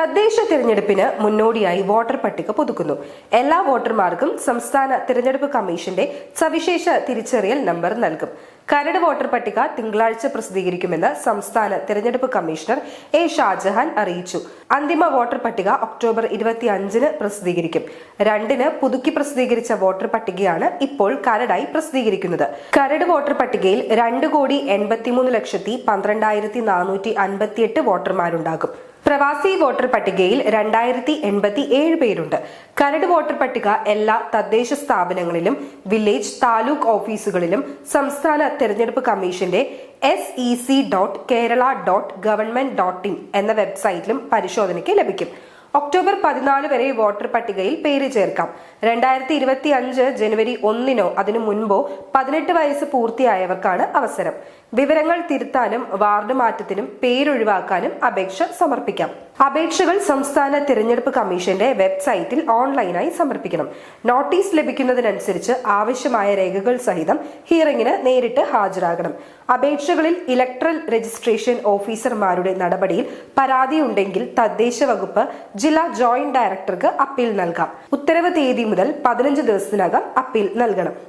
തദ്ദേശ തിരഞ്ഞെടുപ്പിന് മുന്നോടിയായി വോട്ടർ പട്ടിക പുതുക്കുന്നു. എല്ലാ വോട്ടർമാർക്കും സംസ്ഥാന തിരഞ്ഞെടുപ്പ് കമ്മീഷന്റെ സവിശേഷ തിരിച്ചറിയൽ നമ്പർ നൽകും. കരട് വോട്ടർ പട്ടിക തിങ്കളാഴ്ച പ്രസിദ്ധീകരിക്കുമെന്ന് സംസ്ഥാന തിരഞ്ഞെടുപ്പ് കമ്മീഷണർ എ ഷാജഹാൻ അറിയിച്ചു. അന്തിമ വോട്ടർ പട്ടിക ഒക്ടോബർ ഇരുപത്തിയഞ്ചിന് പ്രസിദ്ധീകരിക്കും. രണ്ടിന് പുതുക്കി പ്രസിദ്ധീകരിച്ച വോട്ടർ പട്ടികയാണ് ഇപ്പോൾ കരടായി പ്രസിദ്ധീകരിക്കുന്നത്. കരട് വോട്ടർ പട്ടികയിൽ രണ്ട് കോടി എൺപത്തിമൂന്ന് ലക്ഷത്തി പന്ത്രണ്ടായിരത്തി നാനൂറ്റി അൻപത്തിയെട്ട് വോട്ടർമാരുണ്ടാകും. പ്രവാസി വോട്ടർ പട്ടികയിൽ രണ്ടായിരത്തി എൺപത്തി ഏഴ് പേരുണ്ട്. കരട് വോട്ടർ പട്ടിക എല്ലാ തദ്ദേശ സ്ഥാപനങ്ങളിലും വില്ലേജ് താലൂക്ക് ഓഫീസുകളിലും സംസ്ഥാന തെരഞ്ഞെടുപ്പ് കമ്മീഷന്റെ S E C dot Kerala dot government dot in എന്ന വെബ്സൈറ്റിലും പരിശോധനയ്ക്ക് ലഭിക്കും. ഒക്ടോബർ പതിനാല് വരെ വോട്ടർ പട്ടികയിൽ പേര് ചേർക്കാം. രണ്ടായിരത്തി ഇരുപത്തി അഞ്ച് ജനുവരി ഒന്നിനോ അതിനു മുൻപോ പതിനെട്ട് വയസ്സ് പൂർത്തിയായവർക്കാണ് അവസരം. വിവരങ്ങൾ തിരുത്താനും വാർഡ് മാറ്റത്തിനും പേരൊഴിവാക്കാനും അപേക്ഷ സമർപ്പിക്കാം. അപേക്ഷകൾ സംസ്ഥാന തിരഞ്ഞെടുപ്പ് കമ്മീഷന്റെ വെബ്സൈറ്റിൽ ഓൺലൈനായി സമർപ്പിക്കണം. നോട്ടീസ് ലഭിക്കുന്നതിനനുസരിച്ച് ആവശ്യമായ രേഖകൾ സഹിതം ഹിയറിംഗിന് നേരിട്ട് ഹാജരാകണം. അപേക്ഷകളിൽ ഇലക്ട്രൽ രജിസ്ട്രേഷൻ ഓഫീസർമാരുടെ നടപടിയിൽ പരാതിയുണ്ടെങ്കിൽ തദ്ദേശ വകുപ്പ് ജില്ലാ ജോയിന്റ് ഡയറക്ടർക്ക് അപ്പീൽ നൽകാം. ഉത്തരവ് തീയതി മുതൽ പതിനഞ്ച് ദിവസത്തിനകം അപ്പീൽ നൽകണം.